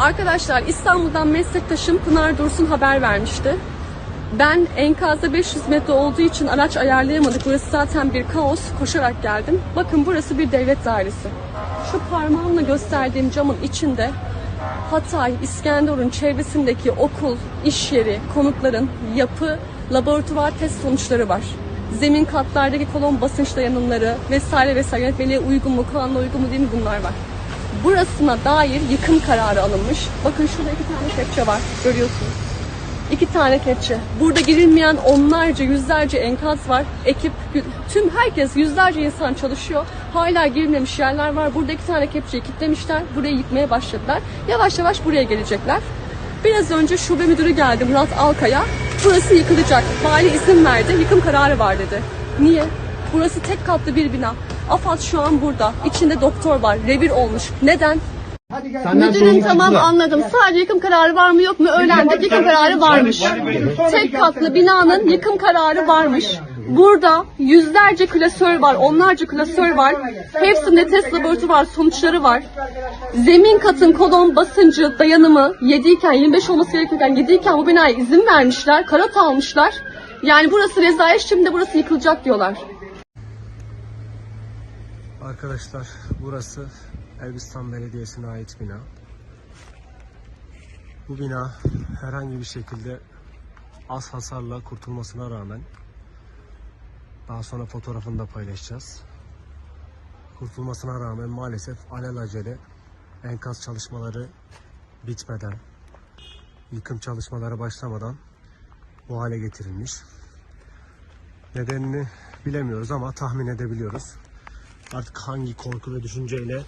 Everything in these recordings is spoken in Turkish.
Arkadaşlar İstanbul'dan meslektaşım Pınar Dursun haber vermişti. Ben enkazda 500 metre olduğu için araç ayarlayamadık. Burası zaten bir kaos. Koşarak geldim. Bakın burası bir devlet dairesi. Şu parmağımla gösterdiğim camın içinde Hatay, İskenderun çevresindeki okul, iş yeri, konutların yapı, laboratuvar test sonuçları var. Zemin katlardaki kolon basınç dayanımları vesaire vesaire yönetmeliğe uygun mu, kanuna uygun mu değil mi bunlar var. Burasına dair yıkım kararı alınmış. Bakın şurada iki tane kepçe var. Görüyorsunuz. İki tane kepçe. Burada girilmeyen onlarca, yüzlerce enkaz var. Ekip, tüm herkes, yüzlerce insan çalışıyor. Hala girilmemiş yerler var. Burada iki tane kepçeyi kilitlemişler. Burayı yıkmaya başladılar. Yavaş yavaş buraya gelecekler. Biraz önce şube müdürü geldi Murat Alkaya. Burası yıkılacak. Vali izin verdi. Yıkım kararı var dedi. Niye? Burası tek katlı bir bina. AFAD şu an burada. İçinde doktor var. Revir olmuş. Neden? Senden Müdürüm tamam da. anladım. Sadece yıkım kararı var mı yok mu öğrendik. Yıkım kararı varmış. Tek katlı binanın yıkım kararı varmış. Burada yüzlerce klasör var, onlarca klasör var. Hepsinde test laboratuvar sonuçları var. Zemin katın kolon basıncı dayanımı 7 iken 25 olması gerekirken 7 iken bu binaya izin vermişler. Karat almışlar. Yani burası rezalet şimdi burası yıkılacak diyorlar. Arkadaşlar burası Elbistan Belediyesi'ne ait bina. Bu bina herhangi bir şekilde az hasarla kurtulmasına rağmen daha sonra fotoğrafını da paylaşacağız. Kurtulmasına rağmen maalesef alelacele enkaz çalışmaları bitmeden, yıkım çalışmaları başlamadan bu hale getirilmiş. Nedenini bilemiyoruz ama tahmin edebiliyoruz artık hangi korku ve düşünceyle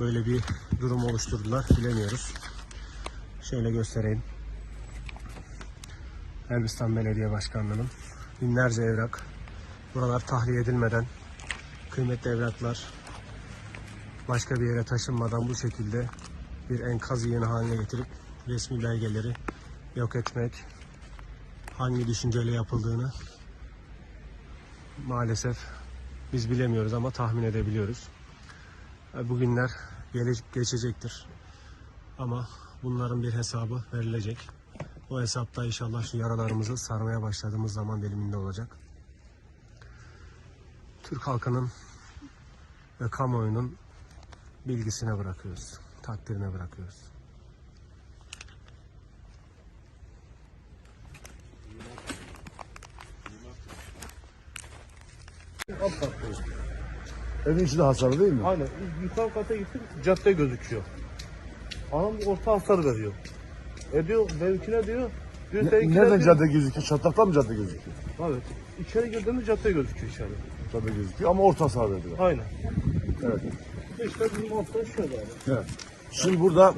böyle bir durum oluşturdular bilemiyoruz. Şöyle göstereyim. Elbistan Belediye Başkanlığı'nın binlerce evrak buralar tahliye edilmeden kıymetli evraklar başka bir yere taşınmadan bu şekilde bir enkaz yığını haline getirip resmi belgeleri yok etmek hangi düşünceyle yapıldığını maalesef biz bilemiyoruz ama tahmin edebiliyoruz. E, Bugünler gelip geçecektir. Ama bunların bir hesabı verilecek. O hesapta inşallah şu yaralarımızı sarmaya başladığımız zaman diliminde olacak. Türk halkının ve kamuoyunun bilgisine bırakıyoruz. Takdirine bırakıyoruz. Evin içi de hasarlı değil mi? Aynen. Yukarı kata gittim cadde gözüküyor. Adam orta hasar veriyor. E diyor benimkine diyor. diyor Ne- seninkine nereden diyor- cadde gözüküyor? Çatlaktan mı cadde gözüküyor? Evet. İçeri girdiğinde cadde gözüküyor içeri. Cadde gözüküyor ama orta hasar veriyor. Aynen. Evet. İşte bizim hafta şöyle abi. evet. Şimdi burada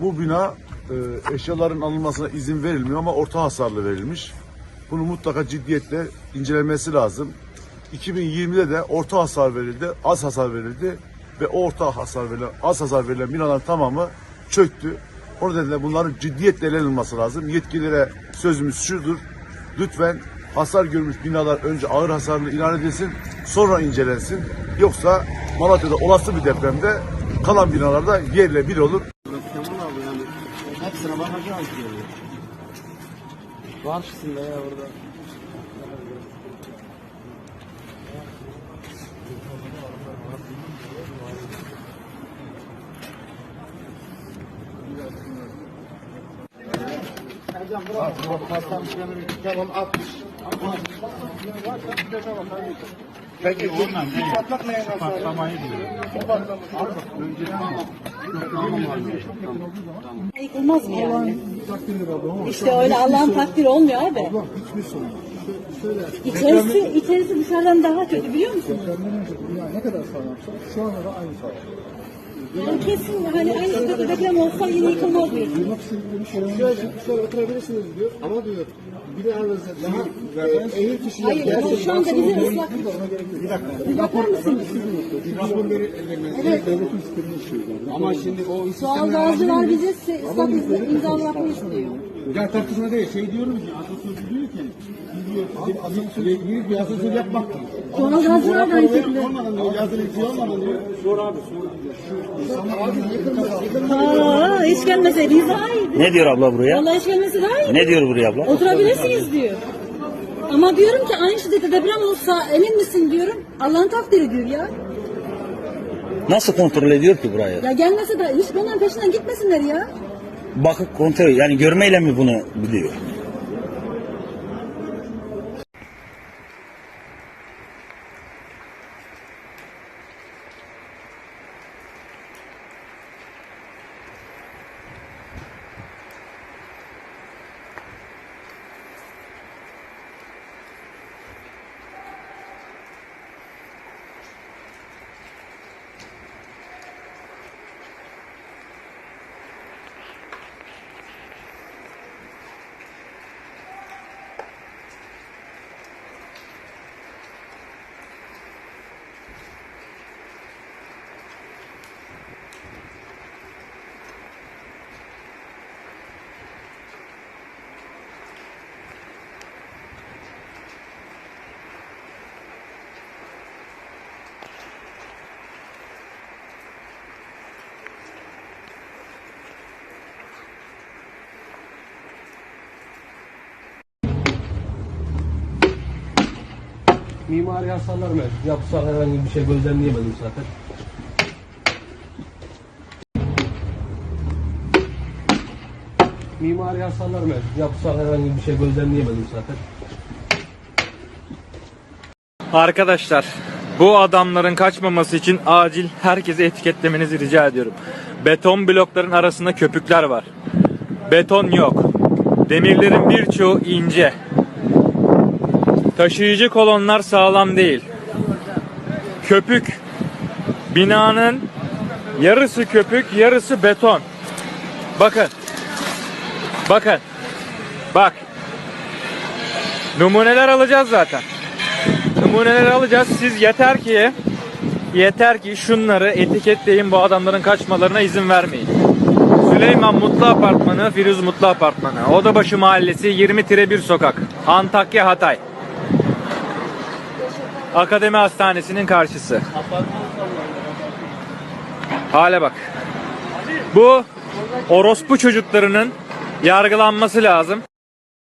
bu bina e, eşyaların alınmasına izin verilmiyor ama orta hasarlı verilmiş. Bunu mutlaka ciddiyetle incelenmesi lazım. 2020'de de orta hasar verildi, az hasar verildi ve orta hasar verilen, az hasar verilen binaların tamamı çöktü. O nedenle bunların ciddiyetle ele alınması lazım. Yetkililere sözümüz şudur. Lütfen hasar görmüş binalar önce ağır hasarlı ilan edilsin, sonra incelensin. Yoksa Malatya'da olası bir depremde kalan binalarda yerle bir olur. Hepsine bakacağız diyor. Karşısında ya orada. Ercan bırak. Pastan şöyle tamam 60. Peki ondan ne? Patlak neye nasıl? Patlamayı Önceden Yıkılmaz mı yani? İşte öyle Allah'ın takdiri olmuyor abi. İçerisi, içerisi dışarıdan daha kötü biliyor musun? ne kadar sağlamsa şu anda da aynı sağlam. Yani kesin hani aynı kötü deprem olsa yine yıkılmaz diyorsun. Duymak istedikleri şeyler şöyle, şöyle oturabilirsiniz diyor ama diyor binanızda daha e, eğil kişiye Hayır, bu şu anda bizi ıslak. Bir dakika. Bir bakar mısınız? Rapor beri evet. devletin sistemini işliyor. Ama şimdi o Doğal gazcılar bize se- ıslak imza bırakmayı istiyor. Ya tartışma değil. Şey diyorum ki atasözü diyor ki diyor, atasözü, yeni bir atasözü yapmak. Doğal gazlar da aynı şekilde. Olmadan diyor. Bir şey olmadan diyor. Sor abi sor. Şu insanlar abi hiç gelmeseydiniz daha iyiydi. Ne diyor abla buraya? Vallahi hiç gelmesi daha iyi. Ne diyor buraya abla? Oturabilirsiniz diyor. Ama diyorum ki aynı şiddette deprem olsa emin misin diyorum. Allah'ın takdiri diyor ya. Nasıl kontrol ediyor ki burayı? Ya gelmese de hiç bunların peşinden gitmesinler ya. Bakıp kontrol yani görmeyle mi bunu biliyor? Mimari hasarlar mevcut. Yapısal herhangi bir şey gözlemleyemedim zaten. Mimari hasarlar mevcut. Yapısal herhangi bir şey gözlemleyemedim zaten. Arkadaşlar bu adamların kaçmaması için acil herkese etiketlemenizi rica ediyorum. Beton blokların arasında köpükler var. Beton yok. Demirlerin birçoğu ince. Taşıyıcı kolonlar sağlam değil. Köpük. Binanın yarısı köpük, yarısı beton. Bakın. Bakın. Bak. Numuneler alacağız zaten numuneleri alacağız. Siz yeter ki yeter ki şunları etiketleyin bu adamların kaçmalarına izin vermeyin. Süleyman Mutlu Apartmanı, Firuz Mutlu Apartmanı. Odabaşı Mahallesi 20-1 sokak. Antakya Hatay. Akademi Hastanesi'nin karşısı. Hale bak. Bu orospu çocuklarının yargılanması lazım.